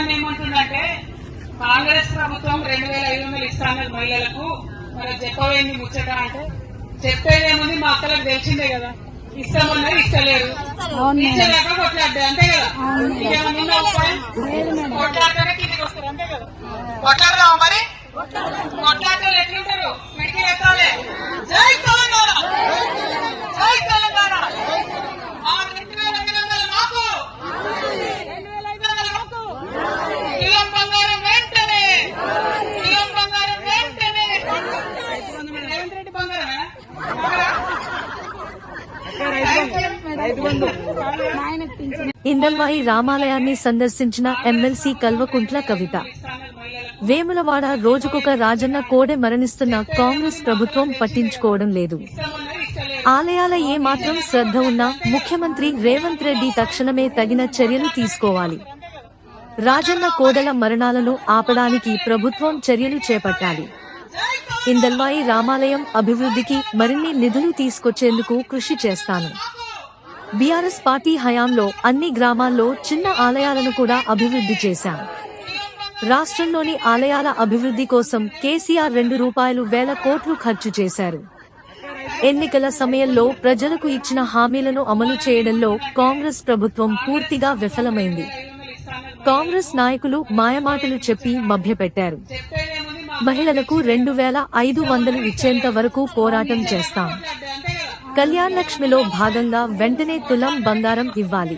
అన్న ఏమంటుందంటే కాంగ్రెస్ ప్రభుత్వం రెండు వేల ఐదు వందలు ఇస్తానది మహిళలకు. మరి చెప్పవేంది ముచ్చట అంటే చెప్పేదేముంది మా అక్కలకు తెలిసిందే కదా. ఇస్తామన్నారు ఇస్తలేరు. ఇచ్చలేక కొట్లాడ్డా అంతే కదా. ఇంకేమన్నా ఉపాయం కొట్లాడితేనే కిందికి వస్తారు అంతే కదా. కొట్లాడదామా మరి కొట్లాటలు ఎట్లుంటారు పిడికి ఎత్తాలి జై తెలంగాణ జై తెలంగాణ ఆ రెండు వేల ఐదు వందలు మాకు రెండు వేల ఐదు వందలు మాకు కిలం బంగారం వెంటనే కిలం బంగారం వెంటనే రేవంత్ రెడ్డి బంగారమేనా ఇందల్వాయి రామాలయాన్ని సందర్శించిన ఎమ్మెల్సీ కల్వకుంట్ల కవిత. వేములవాడ రోజుకొక రాజన్న కోడె మరణిస్తున్న కాంగ్రెస్ ప్రభుత్వం పట్టించుకోవడం లేదు. ఆలయాల ఏ మాత్రం శ్రద్ధ ఉన్నా ముఖ్యమంత్రి రేవంత్ రెడ్డి తక్షణమే తగిన చర్యలు తీసుకోవాలి. రాజన్న కోడల మరణాలను ఆపడానికి ప్రభుత్వం చర్యలు చేపట్టాలి. ఇందల్వాయి రామాలయం అభివృద్ధికి మరిన్ని నిధులు తీసుకొచ్చేందుకు కృషి చేస్తాను. బీఆర్ఎస్ పార్టీ హయాంలో అన్ని గ్రామాల్లో చిన్న ఆలయాలను కూడా అభివృద్ధి చేశాం. రాష్ట్రంలోని ఆలయాల అభివృద్ధి కోసం కేసీఆర్ రెండు రూపాయలు వేల కోట్లు ఖర్చు చేశారు. ఎన్నికల సమయంలో ప్రజలకు ఇచ్చిన హామీలను అమలు చేయడంలో కాంగ్రెస్ ప్రభుత్వం పూర్తిగా విఫలమైంది. కాంగ్రెస్ నాయకులు మాయమాటలు చెప్పి మభ్యపెట్టారు. మహిళలకు రెండు వేల ఐదు వందలు ఇచ్చేంత వరకు పోరాటం చేస్తాం. కళ్యాణ లక్ష్మిలో భాగంగా వెంటనే తులం బంగారం ఇవ్వాలి.